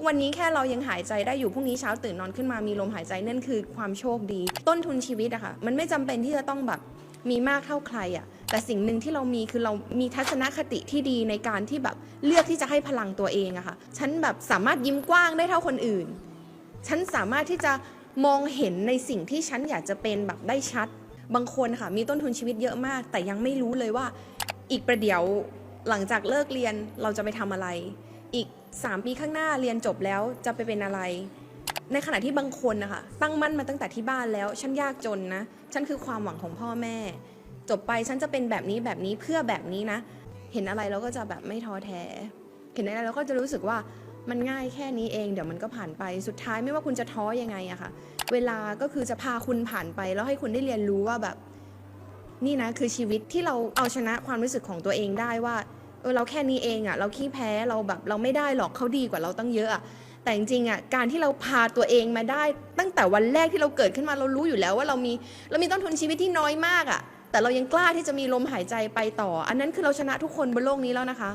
ทุกวันนี้แค่เรายังหายใจได้อยู่พรุ่งนี้เช้าตื่นนอนขึ้นมามีลมหายใจนั่นคือความโชคดี ต้นทุนชีวิตอะค่ะมันไม่จำเป็นที่จะต้องแบบมีมากเท่าใครอะแต่สิ่งหนึ่งที่เรามีคือเรามีทัศนคติที่ดีในการที่แบบเลือกที่จะให้พลังตัวเองอะค่ะฉันแบบสามารถยิ้มกว้างได้เท่าคนอื่น ฉันสามารถที่จะมองเห็นในสิ่งที่ฉันอยากจะเป็นแบบได้ชัด บางคนค่ะมีต้นทุนชีวิตเยอะมาก แต่ยังไม่รู้เลยว่าอีกประเดี๋ยวหลังจากเลิกเรียนเราจะไปทำอะไร อีก 3 ปีข้างหน้าเรียนจบแล้วจะไปเป็นอะไร ในขณะที่บางคนนะคะตั้งมั่นมาตั้งแต่ที่บ้านแล้ว ฉันยากจนนะฉันคือความหวังของพ่อแม่ จบไปฉันจะเป็นแบบนี้แบบนี้เพื่อแบบนี้นะ เห็นอะไรเราก็จะแบบไม่ท้อแท้เห็นอะไรเราก็จะรู้สึกว่ามันง่ายแค่นี้เองเดี๋ยวมันก็ผ่านไปสุดท้ายไม่ว่าคุณจะท้อยังไงอะค่ะ เวลาก็คือจะพาคุณผ่านไป แล้วให้คุณได้เรียนรู้ว่าแบบ นี่นะคือชีวิตที่เราเอาชนะความรู้สึกของตัวเองได้ว่า ออเราแค่นี้เองอะเราขี้แพ้เราแบบเราไม่ได้หรอกเขาดีกว่าเราตั้งเยอะอะแต่จริงๆอะการที่เราพาตัวเองมาได้ ตั้งแต่วันแรกที่เราเกิดขึ้นมาเรารู้อยู่แล้วว่าเรามีเรามีต้นทุนชีวิตที่น้อยมากอะแต่เรายังกล้าที่จะมีลมหายใจไปต่อ อันนั้นคือเราชนะทุกคนบนโลกนี้แล้วนะคะ